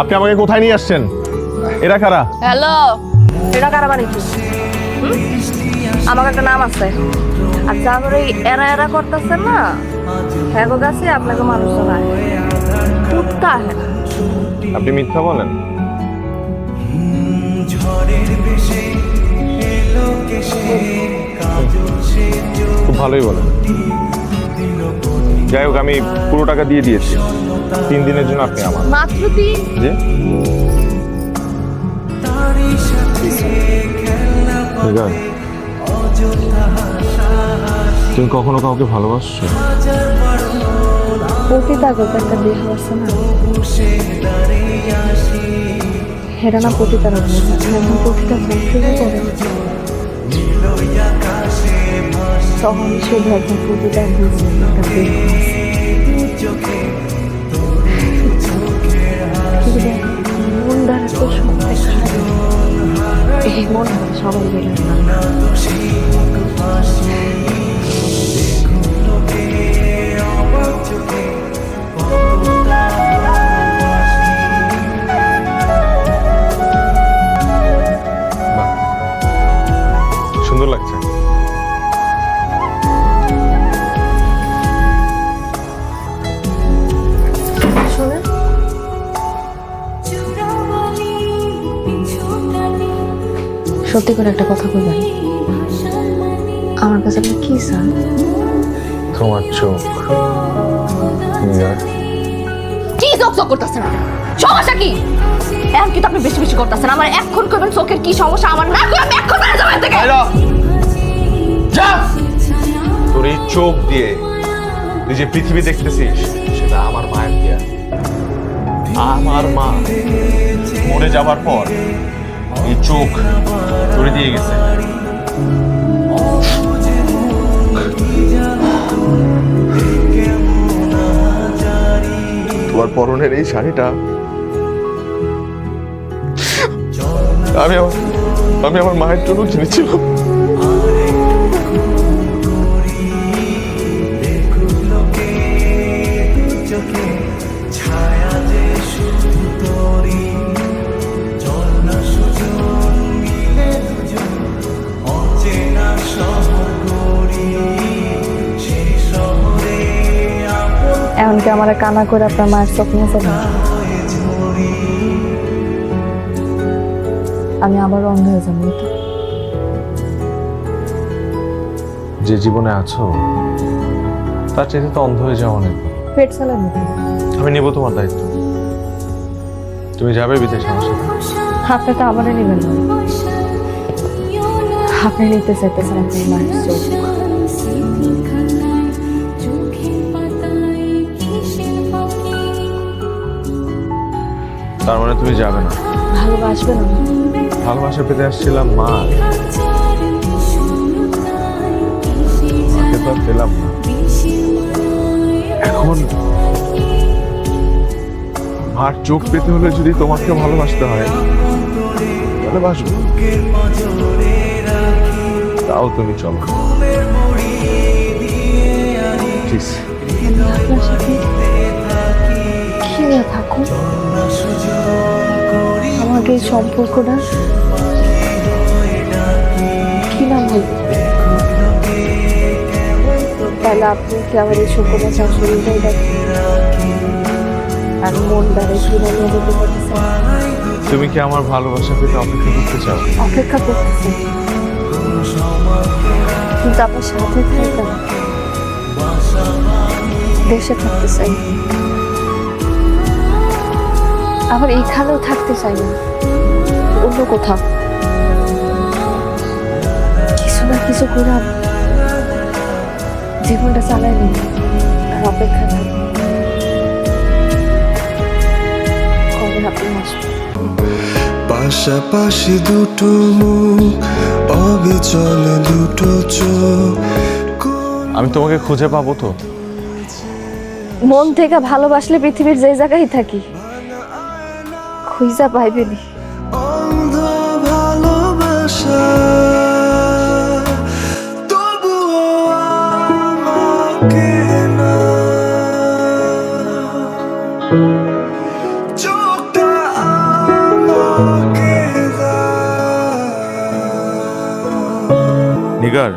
আপনি আমাকে কোথায় নিয়ে আসছেন? এরা কারা? হ্যালো এটা কারা বানিয়েছিস আমার একটা নাম আছে। আর যা করে এই এরা এরা করতেছেন না? হ্যাঁ গো গাছে আপনাকে মানুষ না কুত্তা হ্যাঁ। আপনি মিথ্যা বলেন। খুব ভালোই বলেন। যাই হোক আমি পুরো টাকা দিয়ে দিয়েছি। তিন দিনের জন্য আপনি আমার। মাত্র তিন? যে তুমি কখনো কাউকে ভালোবাসছো? পতিতা গো একটা আছে না হেরা না পতিতার এখন পতিতা সংশোধন করে। তো সব দেখা এই মন সবাই বেরোয় না সুন্দর লাগছে। সত্যি করে একটা কথা বলবেন? আমার কাছে আপনি কি চান? তোমার চোখ। কি চোখ চোখ করতেছেন সমস্যা কি? এখন কিন্তু আপনি বেশি বেশি করতেছেন। আমার এখন করবেন চোখের কি সমস্যা? আমার না করে আমি এখন বেড়ে যাবেন থেকে যা! তোর এই চোখ দিয়ে তুই যে পৃথিবী দেখতেছিস সেটা আমার মায়ের দেয়া। আমার মা মরে যাবার পর এই চোখ তোরে দিয়ে তোমার পরনের এই শাড়িটা? আমি আমার আমি আমার মায়ের জন্য কিনেছিলাম। এমনকি আমার কানা করে আপনার মায়ের চোখ নিয়েছে আমি আবার অন্ধ হয়ে যাব যে জীবনে আছো তার চাইতে তো অন্ধ হয়ে যাওয়া অনেক। পেট চালার আমি নেব তোমার দায়িত্ব। তুমি যাবে বিদেশে আমার সাথে। আপনি তো আমারও নেবেন না। আপনি নিতে চাইতেছেন আপনার মায়ের চোখ। তার মানে তুমি যাবে না। ভালোবাসবেন না। ভালোবাসা পেতে আসছিলাম মা। মাকে তো আর পেলাম না। এখন মার চোখ পেতে হলে যদি তোমাকে ভালোবাসতে হয় তাহলে বাসবো তাও তুমি চলো Please. আপনার সাথে কি নিয়ে থাকুন আমাকে এই সম্পর্কটা কি নাম বলব তাহলে আপনি কি আমার এই শাশুড়িটাই দেখেন। আর মন দ্বারা হতে পারতেছেন তুমি কি আমার ভালোবাসা পেতে অপেক্ষা করতে চাও? অপেক্ষা করতেছেন কিন্তু আপনার সাথে থাকতে না। দেশে থাকতে চাই। আবার এইখানেও থাকতে চাই না। অন্য কোথাও। কিছু না কিছু করে জীবনটা চালাই নি আর অপেক্ষা থাকি কবে আপনি আসবেন? পাশাপাশি দুটো মুখ অবিচল দুটো চোখ। আমি তোমাকে খুঁজে পাবো তো? মন থেকে ভালোবাসলে পৃথিবীর যে জায়গায় থাকি। খুঁজা পাইবে নি। অন্ধ ভালোবাসা নিগার